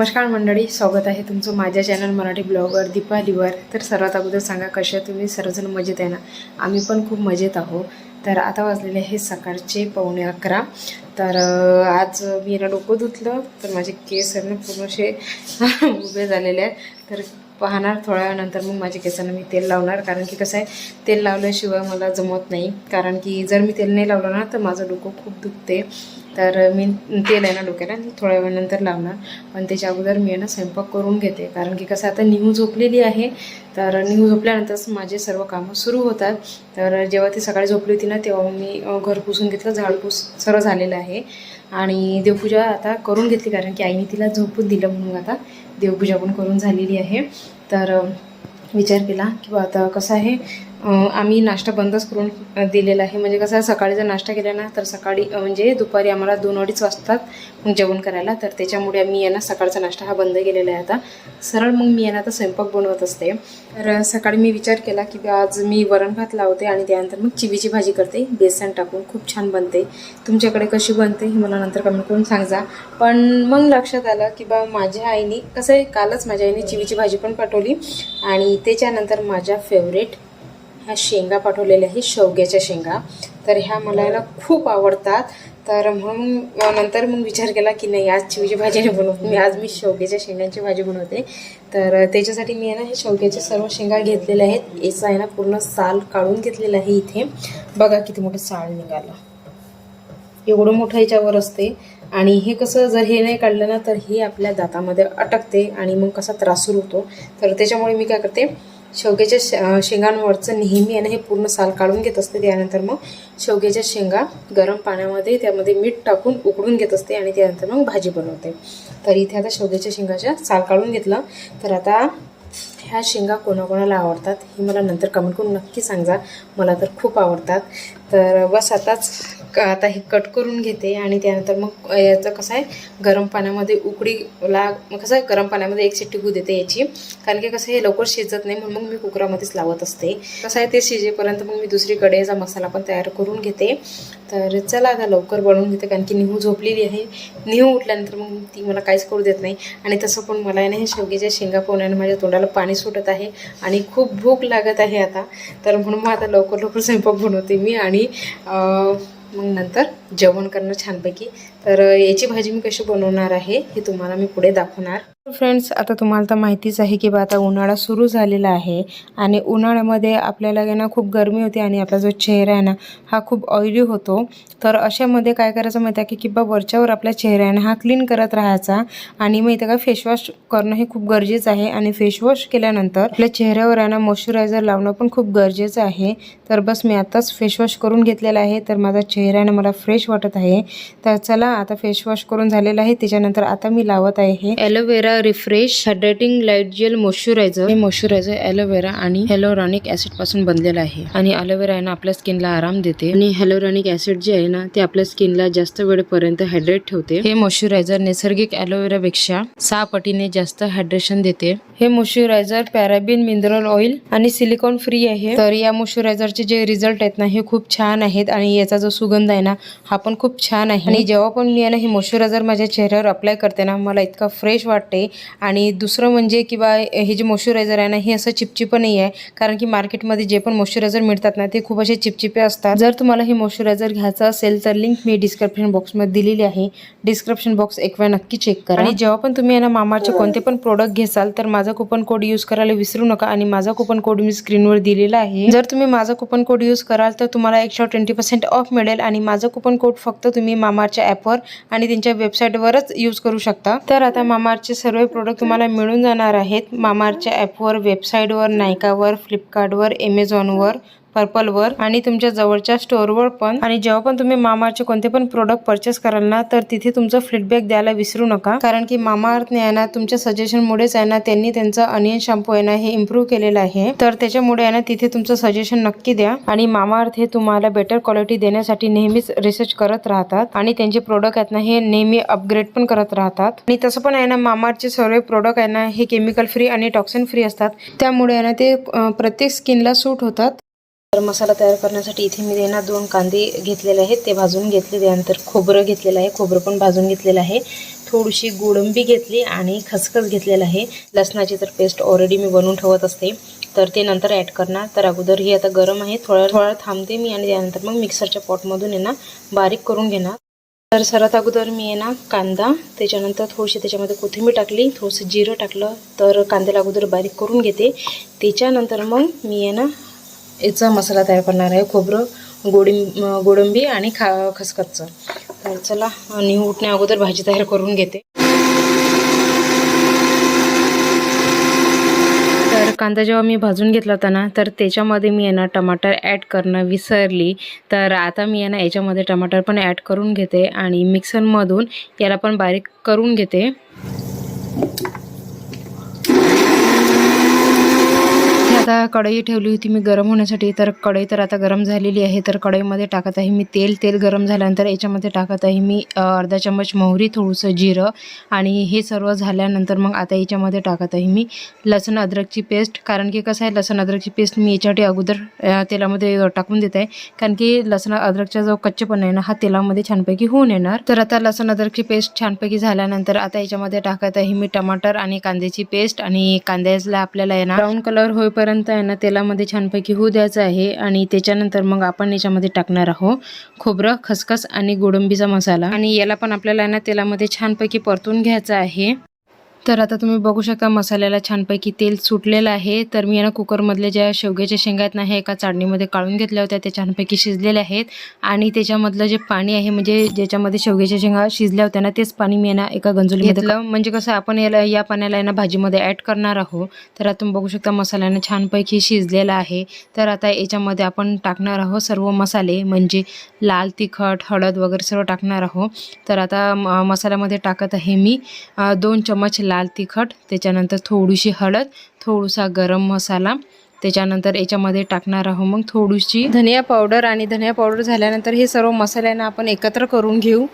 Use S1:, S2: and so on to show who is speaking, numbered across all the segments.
S1: नमस्कार मंडळी स्वागत आहे तुमचं माझ्या चॅनल मराठी ब्लॉगर दीपालीवर तर सर्वात अगोदर सांगा कशा तुम्ही? सर्वजण मजेत आहे ना? आम्ही पण खूप मजेत आहो तर आता वाजलेले आहे सकाळचे पावणे अकरा. तर आज मी ना डोकं धुतलं तर माझे केस ना पूर्ण असे उभे झालेले आहेत. तर पाहणार थोड्या वेळानंतर मग माझ्या केसांना मी तेल लावणार कारण की कसं आहे तेल लावल्याशिवाय मला जमत नाही. कारण की जर मी तेल नाही लावलं ना तर माझं डोकं खूप दुखते. तर मी तेल आहे ना डोक्याला थोड्या वेळानंतर लावणार. पण त्याच्या अगोदर मी आहे ना स्वयंपाक करून घेते. कारण की कसं आता निहू झोपलेली आहे. तर निहू झोपल्यानंतरच माझे सर्व कामं सुरू होतात. तर जेव्हा ती सकाळी झोपली होती ना तेव्हा मी घर पुसून घेतलं. झाडपूस सर्व झालेलं आहे. आणि देवपूजा आता करून घेतली. कारण की आईने तिला झोपून दिलं म्हणून आता देवपूजा पण करून झालेली आहे. तर विचार केला की आता कसं आहे? आम्ही नाश्ता बंदच करून दिलेला आहे. म्हणजे कसं सकाळी जर नाश्ता केला ना तर सकाळी म्हणजे दुपारी आम्हाला दोन अडीच वाजतात मग जेवण करायला. तर त्याच्यामुळे मी यांना सकाळचा नाश्ता हा बंद केलेला आहे आता. सरळ मग मी यांना आता स्वयंपाक बनवत असते. तर सकाळी मी विचार केला की बा आज मी वरण भात लावते आणि त्यानंतर मग चिवीची भाजी करते. बेसन टाकून खूप छान बनते. तुमच्याकडे कशी बनते हे मला नंतर कमेंट करून सांगा पण मग लक्षात आलं की बा माझ्या आईने कसं आहे कालच माझ्या आईने चिवीची भाजी पण पाठवली आणि त्याच्यानंतर माझ्या फेवरेट ह्या शेंगा पाठवलेल्या आहेत शेवग्याच्या शेंगा. तर ह्या मला याला खूप आवडतात. तर म्हणून नंतर मग विचार केला की नाही आज चिवीची भाजी नाही बनवत मी आज मी शेवग्याच्या शेंगांची भाजी बनवते. तर त्याच्यासाठी मी आहे ना हे शेवग्याचे सर्व शेंगा घेतलेल्या आहेत. याचा आहे ना पूर्ण साल काढून घेतलेला आहे इथे. बघा किती मोठं साल निघालं. एवढं मोठं याच्यावर असते. आणि हे कसं जर हे नाही काढलं ना तर हे आपल्या दातामध्ये अटकते आणि मग कसा त्रास होतो. तर त्याच्यामुळे मी काय करते शेवग्याच्या शेंगांवरचं नेहमी आहे ना हे पूर्ण साल काढून घेत असते. त्यानंतर मग शेवग्याच्या शेंगा गरम पाण्यामध्ये त्यामध्ये मीठ टाकून उकडून घेत असते आणि त्यानंतर मग भाजी बनवते. तर इथे आता शेवग्याच्या शेंगाच्या साल काढून घेतलं. तर आता ह्या शेंगा कोणाकोणाला आवडतात हे मला नंतर कमेंट करून नक्की सांगा. मला तर खूप आवडतात. तर बस आताच आता हे कट करून घेते आणि त्यानंतर मग याचं कसं आहे गरम पाण्यामध्ये उकडीला मग कसं आहे गरम पाण्यामध्ये एक शिट्टी गू देते याची. कारण की कसं हे लवकर शिजत नाही म्हणून मग मी कुकरामध्येच लावत असते. कसं आहे ते शिजेपर्यंत मग मी दुसरीकडे याचा मसाला पण तयार करून घेते. तर चला आता लवकर बनवून घेते कारण की निहू झोपलेली आहे. निहू उठल्यानंतर मग ती मला काहीच करू देत नाही. आणि तसं पण मला आहे ना हे शेवग्याच्या शेंगा पोहण्याने माझ्या तोंडाला पाणी सुटत आहे आणि खूप भूक लागत आहे आता. तर म्हणून मग आता लवकर लवकर स्वयंपाक बनवते मी आणि मग नंतर जेवण करणं छानपैकी. तर याची भाजी मी कशी बनवणार आहे हे तुम्हाला मी पुढे दाखवणार. फ्रेंड्स आता तुम्हाला तर माहितीच आहे की बा आता उन्हाळा सुरू झालेला आहे आणि उन्हाळ्यामध्ये आपल्याला आहे ना खूप गरमी होते आणि आपला जो चेहरा आहे ना हा खूप ऑइली होतो. तर अशामध्ये काय करायचं माहिती आहे की किंवा वरच्यावर आपला चेहरा आहे ना हा क्लीन करत राहायचा. आणि मग इथं काय फेसवॉश करणं हे खूप गरजेचं आहे. आणि फेसवॉश केल्यानंतर आपल्या चेहऱ्यावर आहे ना मॉइश्चरायझर लावणं पण खूप गरजेचं आहे. तर बस मी आताच फेसवॉश करून घेतलेला आहे. तर माझा चेहरा आहे ना मला फ्रेश वाटत आहे. तर चला आता फेसवॉश करून झालेला आहे. त्याच्यानंतर आता मी लावत आहे हे. Aloe vera refresh hydrating light gel moisturizer हे मॉइश्चरायझर ॲलोवेरा आणि हॅलोरॉनिक ऍसिडपासून बनलेलं आहे. आणि ॲलोवेरा आहे ना आपल्या स्किनला आराम देते. आणि हॅलोरॉनिक ऍसिड जे आहे ना ते आपल्या स्किनला जास्त वेळपर्यंत हायड्रेट ठेवते. हे मॉइश्चरायझर नैसर्गिक ॲलोवेरा पेक्षा सहा पटीने जास्त हायड्रेशन देते. हे मॉइश्चरायझर पॅराबिन मिनरल ऑइल आणि सिलिकॉन फ्री आहे. तर या मॉइश्चरायझरचे जे रिझल्ट आहेत ना हे खूप छान आहेत आणि याचा जो सुगंध आहे ना हा पण खूप छान आहे. आणि जेव्हा पण मी आहे ना हे मॉइश्चरायझर माझ्या चेहऱ्यावर अप्लाय करते ना मला इतका फ्रेश वाटते आणि दुसरं म्हणजे किंवा हे जे मॉइश्चरायझर आहे ना हे असं चिपचिप नाही आहे. कारण की मार्केटमध्ये जे पण मॉइश्चरायझर मिळतात ना ते खूप असे चिपचिपे असतात. जर तुम्हाला हे मॉइश्चरायझर घ्यायचं असेल तर लिंक मी डिस्क्रिप्शन बॉक्समध्ये दिलेली आहे. डिस्क्रिप्शन बॉक्स एक वेळ नक्की चेक करा. आणि जेव्हा पण तुम्ही आहे ना मामाचे कोणते पण प्रोडक्ट घेसाल तर माझा कुपन कोड यूज करायला विसरू नका. आणि माझा कुपन कोड मी स्क्रीनवर दिलेला आहे. जर तुम्ही माझा कुपन कोड यूज कराल तर तुम्हाला एकशे ट्वेंटी पर्सेंट ऑफ मिळेल. आणि माझं कुपन कोड फक्त तुम्ही मामाच्या ॲपवर आणि त्यांच्या वेबसाईटवरच यूज करू शकता. तर आता मामाचे सर्व प्रोडक्ट तुम्हाला मिळून जाणार आहेत. मामारच्या ॲपवर वेबसाईटवर नायकावर फ्लिपकार्टवर ॲमेझॉनवर पर्पलवर आणि तुमच्या जवळच्या स्टोअरवर पण. आणि जेव्हा पण तुम्ही मामाअर्थचे कोणते पण प्रोडक्ट परचेस कराल ना तर तिथे तुमचं फीडबॅक द्यायला विसरू नका. कारण की मामाअर्थने आहे ना तुमच्या सजेशनमुळेच आहे ना त्यांनी त्यांचं अनियन शॅम्पू आहे ना हे इम्प्रूव्ह केलेलं आहे. तर त्याच्यामुळे आहे ना तिथे तुमचं सजेशन नक्की द्या. आणि मामाअर्थ हे तुम्हाला बेटर क्वालिटी देण्यासाठी नेहमीच रिसर्च करत राहतात. आणि त्यांचे प्रोडक्ट आहेत ना हे नेहमी अपग्रेड पण करत राहतात. आणि तसं पण आहे ना मामाअर्थचे सर्व प्रोडक्ट आहे ना हे केमिकल फ्री आणि टॉक्सिन फ्री असतात. त्यामुळे आहे ना ते प्रत्येक स्किनला सूट होतात. तर मसाला तयार करण्यासाठी इथे मी ना दोन कांदे घेतलेले आहेत. ते भाजून घेतले त्यानंतर खोबरं घेतलेलं आहे. खोबरं पण भाजून घेतलेलं आहे. थोडीशी गोडंबी घेतली आणि खसखस घेतलेलं आहे. लसणाची तर पेस्ट ऑलरेडी मी बनवून ठेवत असते. तर ते नंतर ॲड करणार. तर अगोदर ही आता गरम आहे. थोडा थोडा थांबते मी आणि त्यानंतर मग मिक्सरच्या पॉटमधून आहे ना बारीक करून घेणार. तर सर्वात अगोदर मी आहे ना कांदा. त्याच्यानंतर थोडीशी त्याच्यामध्ये कोथिंबीर टाकली. थोडंसं जिरं टाकलं तर कांद्याला अगोदर बारीक करून घेते. त्याच्यानंतर मग मी आहे ना याचा मसाला तयार करणार आहे खोबरं गोडी गोडंबी आणि खा खसखसचं. तर चला निहू उठण्या अगोदर भाजी तयार करून घेते. तर कांदा जेव्हा मी भाजून घेतला होता ना तर त्याच्यामध्ये मी आहे ना टमाटर ॲड करणं विसरली. तर आता मी आहे ना याच्यामध्ये टमाटर पण ॲड करून घेते आणि मिक्सरमधून याला पण बारीक करून घेते. आता कढई ठेवली होती मी गरम होण्यासाठी तर कढई तर आता गरम झालेली आहे तर कढईमध्ये टाकत आहे मी तेल. तेल गरम झाल्यानंतर याच्यामध्ये टाकत आहे मी अर्धा चम्मच मोहरी थोडंसं जिरं आणि हे सर्व झाल्यानंतर मग आता याच्यामध्ये टाकत आहे मी लसण अद्रकची पेस्ट. कारण की कसं आहे लसण अद्रकची पेस्ट मी याच्यासाठी अगोदर तेलामध्ये टाकून देत आहे. कारण की लसण अद्रकचा जो कच्चेपणा आहे ना हा तेलामध्ये छानपैकी होऊन येणार. तर आता लसण अद्रकची पेस्ट छानपैकी झाल्यानंतर आता याच्यामध्ये टाकत आहे मी टमाटर आणि कांद्याची पेस्ट आणि कांद्याला आपल्याला आहे ना ब्राऊन कलर होईपर्यंत आहे ना तेलामध्ये छानपैकी होऊ द्यायचं आहे आणि त्याच्यानंतर मग आपण याच्यामध्ये टाकणार आहोत खोबरं खसखस आणि गोडंबीचा मसाला. आणि याला पण आपल्याला आहे ना तेलामध्ये छानपैकी परतून घ्यायचं आहे. तर आता तुम्ही बघू शकता मसाल्याला छानपैकी तेल सुटलेलं आहे. तर मी आहे ना कुकरमधल्या ज्या शेवग्याच्या शेंगा आहेत ना हे एका चाळणीमध्ये काढून घेतल्या होत्या. त्या छानपैकी शिजलेल्या आहेत. आणि त्याच्यामधलं जे पाणी आहे म्हणजे ज्याच्यामध्ये शेवग्याच्या शेंगा शिजल्या होत्या ना तेच पाणी मी आहे ना एका गंजुलीमध्ये घेतलं. म्हणजे कसं आपण याला या पाण्याला आहे ना भाजीमध्ये ॲड करणार आहोत. तर आता तुम्ही बघू शकता मसाल्यानं छानपैकी शिजलेला आहे. तर आता याच्यामध्ये आपण टाकणार आहोत सर्व मसाले म्हणजे लाल तिखट हळद वगैरे सर्व टाकणार आहोत. तर आता म- मसाल्यामध्ये टाकत आहे मी दोन चम्मच लाल तिखट त्याच्यानंतर थोडीशी हळद थोडासा गरम मसाला त्याच्यानंतर याच्यामध्ये टाकणार आहोत मग थोडीशी धनिया पावडर आणि धनिया पावडर झाल्यानंतर हे सर्व मसाल्यांना आपण एकत्र करून घेऊ.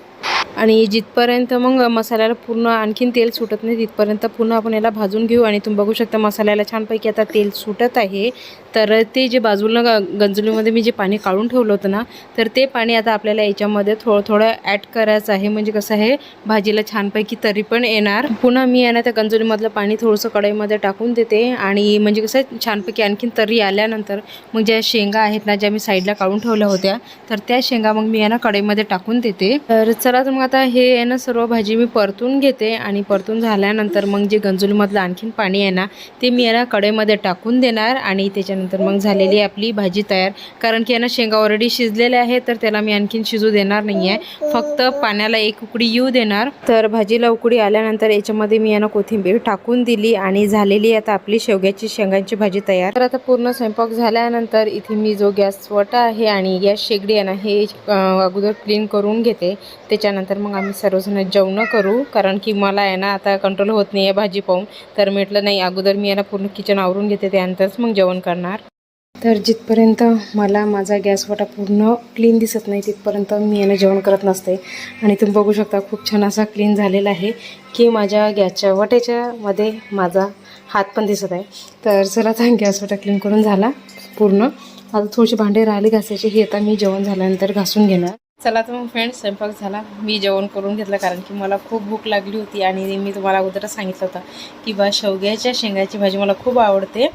S1: आणि जिथपर्यंत मग मसाल्याला पूर्ण आणखीन तेल सुटत नाही तिथपर्यंत पूर्ण आपण याला भाजून घेऊ आणि तुम्ही बघू शकता मसाल्याला छानपैकी आता तेल सुटत आहे. तर ते जे बाजूला ग- गंजलीमध्ये मी जे पाणी काढून ठेवलं होतं ना तर ते पाणी आता आपल्याला याच्यामध्ये थोडं थोडं ॲड करायचं आहे. म्हणजे कसं आहे भाजीला छानपैकी तरी पण येणार. पुन्हा मी आहे ना त्या गंजलीमधलं पाणी थोडंसं कढईमध्ये टाकून देते. आणि म्हणजे कसं आहे, छानपैकी आणखीन तरी आल्यानंतर मग ज्या शेंगा आहेत ना ज्या मी साईडला काढून ठेवल्या होत्या तर त्या शेंगा मग मी यांना ना कढईमध्ये टाकून देते. तर चला तर मग आता हे आहे ना सर्व भाजी मी परतून घेते आणि परतून झाल्यानंतर मग जे गंजुलीमधलं आणखीन पाणी आहे ना ते मी याला ना टाकून देणार आणि त्याच्यानंतर मग झालेली आपली भाजी तयार. कारण की यांना शेंगा ऑलरेडी शिजलेल्या आहे तर त्याला मी आणखीन शिजू देणार नाही आहे फक्त पाण्याला एक उकडी येऊ देणार. तर भाजीला उकडी आल्यानंतर याच्यामध्ये मी यांना कोथिंबीर टाकून दिली आणि झालेली आता आपली शेवग्याची शेंगांची भाजी तयार. तर आता पूर्ण स्वयंपाक झाल्यानंतर इथे मी जो गॅस वटा आहे आणि गॅस शेगडी आहे ना हे अगोदर क्लीन करून घेते. त्याच्यानंतर मग आम्ही सर्वजण जेवणं करू. कारण की मला आहे ना आता कंट्रोल होत नाही आहे भाजी पाहून. तर म्हटलं नाही अगोदर मी याला पूर्ण किचन आवरून घेते त्यानंतरच मग जेवण करणार. तर जिथपर्यंत मला माझा गॅसवाटा पूर्ण क्लीन दिसत नाही तिथपर्यंत मी यानं जेवण करत नसते. आणि तुम्ही बघू शकता खूप छान असा क्लीन झालेला आहे की माझ्या गॅसच्या वाट्याच्यामध्ये माझा हात पण दिसत आहे. तर चला आता गॅसवाटा क्लीन करून झाला पूर्ण. आता थोडीशी भांडे राहिले घासायची हे आता मी जेवण झाल्यानंतर घासून घेणार. चला तर मग फ्रेंड्स स्वयंपाक झाला. मी जेवण करून घेतलं कारण की मला खूप भूक लागली होती आणि मी तुम्हाला अगोदरच सांगितलं होतं की बा शेवग्याच्या शेंगाची भाजी मला खूप आवडते.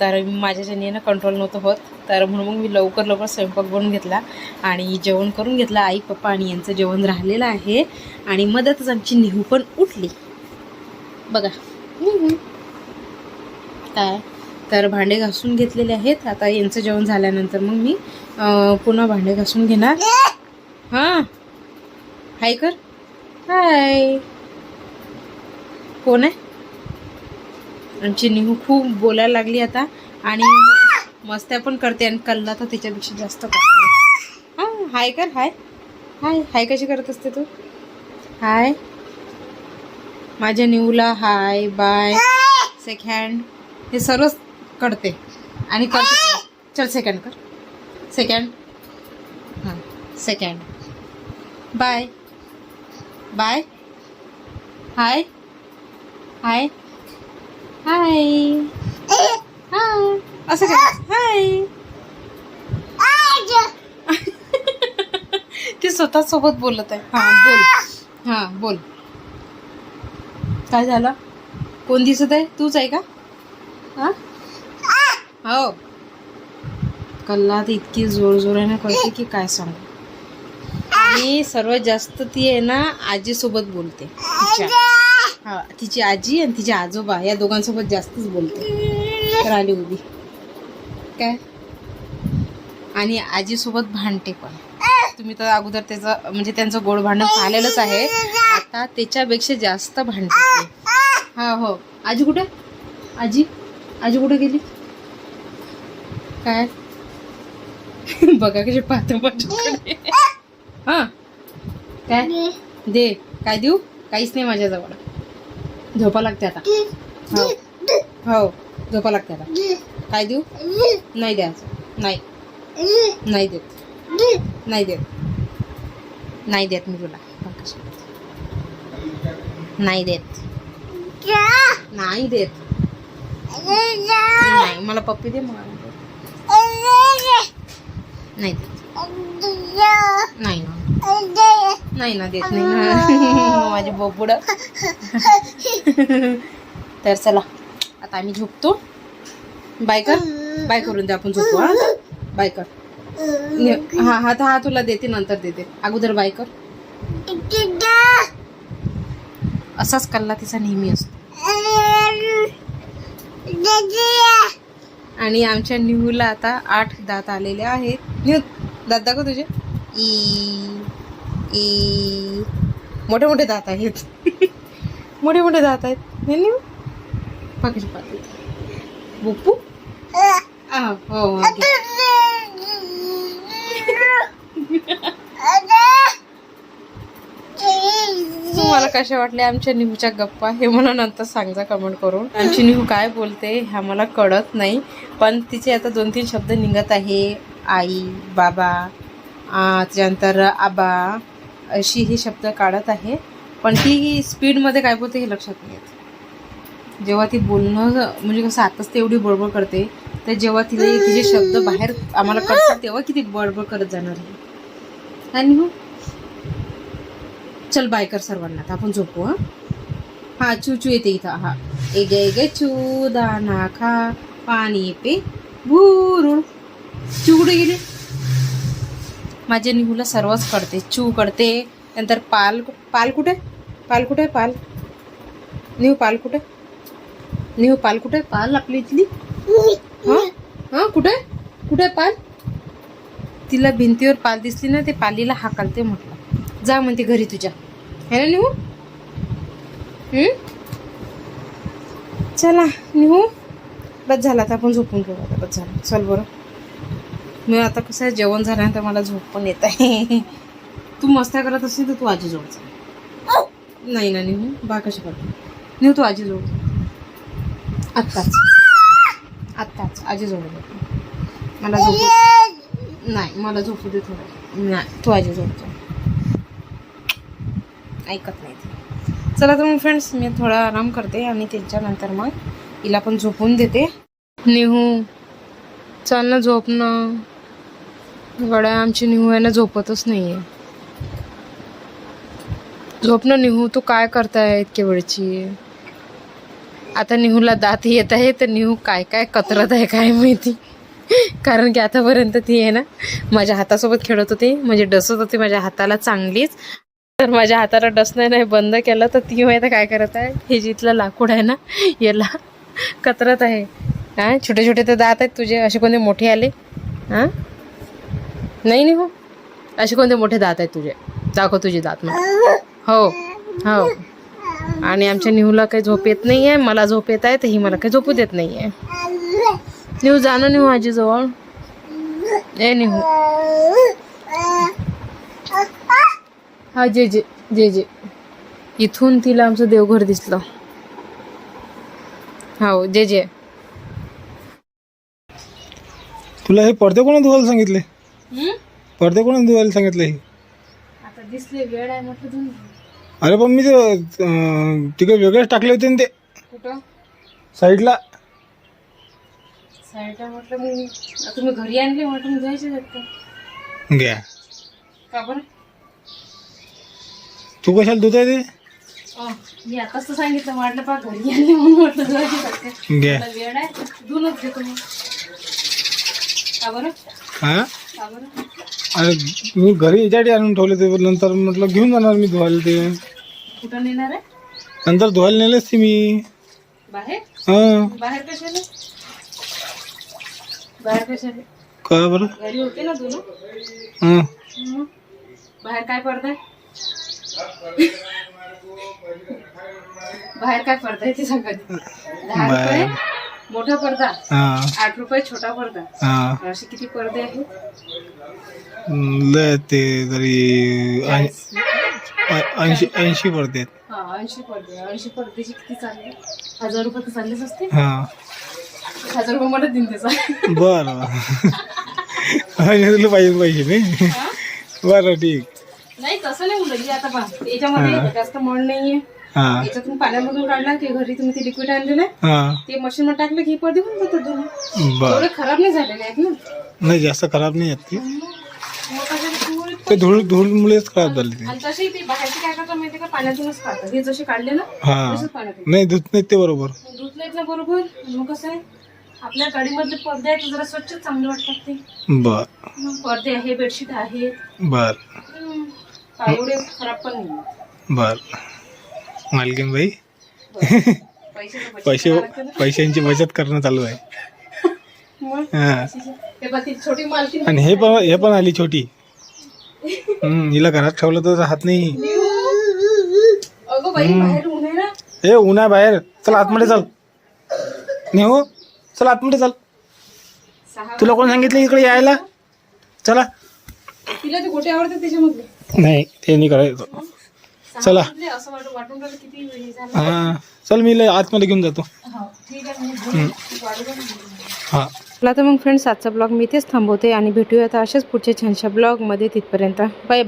S1: तर माझ्याच्याने ना कंट्रोल नव्हतं होत. तर म्हणून मग मी लवकर लवकर स्वयंपाक बनवून घेतला आणि जेवण करून घेतलं. आई पप्पा आणि यांचं जेवण राहिलेलं आहे आणि मदतच आमची नेहू पण उठली. बघा. काय तर भांडे घासून घेतलेले आहेत. आता यांचं जेवण झाल्यानंतर मग मी पुन्हा भांडे घासून घेणार. हां. हाय कर. हाय कोण आहे? आमची खूप बोलायला लागली आता आणि मस्त्या पण करते आणि कल्ला तर तिच्यापेक्षा जास्त करते. हां हाय कर. हाय हाय हाय कशी करत असते तू? हाय माझ्या न्यूला हाय बाय सेकंड हे सर्वच करते. आणि करते. चल सेकंड कर. सेकंड हां second bye. Bye. Hi. Hi. Hi. Hi. असं काय हाय. ती स्वतः सोबत बोलत आहे. हां बोल. हां बोल. काय झालं? कोण दिसत आहे? तूच आहे का? हा? हो. कल्ला तर इतकी जोर जोराने कळते की काय सांगू. आणि सर्वात जास्त ती आहे ना आजीसोबत बोलते. तिच्या. हा तिची आजी आणि तिचे आजोबा या दोघांसोबत जास्तच बोलते. तर आली उभी. काय? आणि आजीसोबत भांडते पण. तुम्ही तर अगोदर त्याचं म्हणजे त्यांचं गोड भांडण पाहिलेलंच आहे. आता त्याच्यापेक्षा जास्त भांडते हा हो. आजी कुठे? आजी? आजी कुठे गेली? काय? बघा कशी पाहतो माझ्याकडे हा. काय? दे. काय देऊ? काहीच नाही माझ्याजवळ. झोपा लागते आता. हो. हो. झोपा लागते आता. काय देऊ? नाही द्यायचं. नाही. नाही देत. नाही देत. नाही देत मी तुला. नाही देत. नाही देत. नाही. मला पप्पी दे मला नाही देत. नाही ना. नाही ना देत नाही ना. माझे बोबुड तर चला आता आम्ही झोपतो. बाय कर. बाय करून दे आपण झोपू हा. बाय कर. हा हा हा तुला देते नंतर देते. अगोदर बाय कर. असाच कल्ला तिचा नेहमी असतो. आणि आमच्या निहूला आता आठ दात आलेले आहेत. दात दाखव तुझे. ई ई मोठे मोठे दात आहेत. मोठे मोठे दात आहेत. हे निहू. पाकशी बुप्पू? हो हो तुम्हाला कशा वाटल्या आमच्या निहूच्या गप्पा? हे मला नंतर सांगा कमेंट करून. आमची निहू काय बोलते ह्या मला कळत नाही. पण तिचे आता दोन तीन शब्द निघत आहे. आई बाबा त्याच्यानंतर आबा अशी ही शब्द काढत आहे. पण ती स्पीडमध्ये काय बोलते हे लक्षात नाही येत. जेव्हा ती बोलणं म्हणजे कसं आताच ते एवढी बडबड करते तर जेव्हा तिला तिचे शब्द बाहेर आम्हाला कळतात तेव्हा किती बडबड करत जाणार आहे. आणि हो चल बाय कर सर्वांना. आता आपण झोपू हा? हा चू चू येते इथं. हा. एगे एगे चू दाना खा पाणी पे भुरुळ चू कुठे गेली? माझ्या निहूला सर्वच कळते चू कळते नंतर पाल पाल कुठे? पाल कुठे पाल? निहू पाल कुठे? निहू पाल कुठे? पाल आपली इथली. हा? हा? कुठे? कुठे पाल? तिला भिंतीवर पाल दिसली ना ते पालीला हाकालते म्हटलं. जा म्हणते घरी तुझ्या. है ना निहू चला निहू बस झाला आता आपण झोपून घेऊ आता. बस झालं. चल बरं. मी आता कसं आहे जेवण झाल्यानंतर मला झोप पण येत आहे. तू मस्त्या करत असेल तर तू आजी जा. नाही ना निहू बा कशी करतो? नेऊ तू आजी जोड आत्ताच. आत्ताच. आजी जोड मला झोपू नाही. मला झोपू दे थोडं. नाही तू आजी जोडतो ऐकत नाही चला तर मग फ्रेंड्स मी थोडा आराम करते आणि त्याच्यानंतर मग हिला पण झोपून देते. नेहू चल ना झोप ना. गड्या आमची निहू आहे ना झोपतच नाही आहे झोप ना निहू तू काय करताय इतक्या वेळची? आता निहूला दात येत आहे तर निहू काय काय कतरत आहे काय माहिती? कारण की आतापर्यंत ती आहे ना माझ्या हातासोबत खेळत होती म्हणजे डसत होती माझ्या हाताला चांगलीच. तर माझ्या हाताला डसणं नाही बंद केलं तर ती माहिती काय करत आहे? हे जिथलं लाकूड आहे ना याला कतरत आहे. हा छोटे छोटे तर दात आहेत तुझे असे कोणते मोठे आले? हां? नाही नाही हो. असे कोणते मोठे दात आहेत तुझे? दाखव तुझे दात मला हो हो. आणि आमच्या निहूला काही झोप येत नाही आहे मला झोप येत आहे तर ही मला काही झोपू देत नाही आहे निहू जाणं निहू आजीजवळ. ए निहू. हा जे जे जे जे. इथून तिला आमचं देवघर दिसलं. हो जे जे.
S2: तुला हे पडदे कोणा धुवायला सांगितले? पडदे कोणा धुवायला सांगितले हे
S1: आता दिसले वेळ आहे म्हटलं तुम्ही
S2: अरे पण मी ते अं, तिकडे वेगळेच टाकले होते ना ते.
S1: कुठं?
S2: साईडला.
S1: साईडला म्हटलं तुम्ही घरी आणले म्हटलं
S2: घ्या.
S1: का बरं?
S2: तू कशाला धुत आहे
S1: अं, मी आताच तर सांगितलं पा घरी म्हणून म्हटलं धुवायची पटकन.
S2: घे
S1: मला वेळ आहे. धुवूनच घेतो मग का बरं?
S2: हा?
S1: का बरं?
S2: अरे मी घरी याच्यासाठी आणून ठेवले ते नंतर म्हटलं घेऊन जाणार मी धुवायला ते.
S1: कुठं नेणार आहे?
S2: नंतर धुवायला नेलेच ते मी.
S1: बाहेर?
S2: हा.
S1: बाहेर कशाला? बाहेर कशाला?
S2: का बरं?
S1: घरी होते ना धुणं
S2: हा.
S1: बाहेर काय आहे बाहेर काय ते सांगा आधी. मोठा पडदा.
S2: हा.
S1: आठ रुपये छोटा पडदा.
S2: हा.
S1: असे किती पडदे आहेत?
S2: लय ते तरी ऐं- ऐंशी ऐंशी पडतात
S1: हा ऐंशी पडदे. ऐंशी पडद्याचे किती चालले? हजार रुपये तर चाललेच असते
S2: हा.
S1: हजार रुपये मला देईन त्याचा
S2: बरं पाहिजे पाहिजे नाही? बरं ठीक.
S1: नाही तसं नाही मुलं आता पहा याच्यामध्ये जास्त मळ नाहीये. याच्यातून पाण्यामधून काढला की घरी तुम्ही ते लिक्विड आणलेलं आहे
S2: हा.
S1: ते मशीन मध्ये टाकलं की पडदे होऊन जातात
S2: बर.
S1: एवढे खराब नाही झालेले आहेत ना.
S2: नाही जास्त खराब नाही आहेत ते.
S1: मग कशाला तुम्हाला-
S2: ते धूळ धूळमुळेच खराब झाले ते.
S1: आणि तसे ते बाहेरचे काय करतात माहिती का? पाण्यातूनच हे जसे काढले ना
S2: हा.
S1: तसेच
S2: नाही धुत नाही ते बरोबर.
S1: नाहीत ना बरोबर. मग कसं आहे? आपल्या गाडीमधले पडदे आहेत ते जरा स्वच्छ चांगले वाटतात ते.
S2: बर.
S1: मग पडदे आहे बेडशीट आहे
S2: बर.
S1: हम्म. काय एवढे खराब पण नाही
S2: बर. मालकीन बाई
S1: पैसे.
S2: पैशांची बचत करणं चालू आहे. हा. आणि हे पण हे पण आली छोटी. हम्म हिला घरात ठेवलं तर राहत नाही. ए उन्हा बाहेर. चल आतमध्ये चल. नाही हो चल आतमध्ये चल. तुला कोण सांगितलं इकडे यायला? चला.
S1: तिला ते आवडतात त्याच्यामधले.
S2: नाही ते नाही करायचं. चला.
S1: हे झालं.
S2: हा. चल मी आतमध्ये घेऊन जातो.
S1: हो.
S2: हा.
S1: चला तर मग फ्रेंड्स आजचा ब्लॉग मी इथेच थांबवते आणि भेटूया आता अशाच पुढच्या छानशा ब्लॉगमध्ये तिथपर्यंत. Bye bye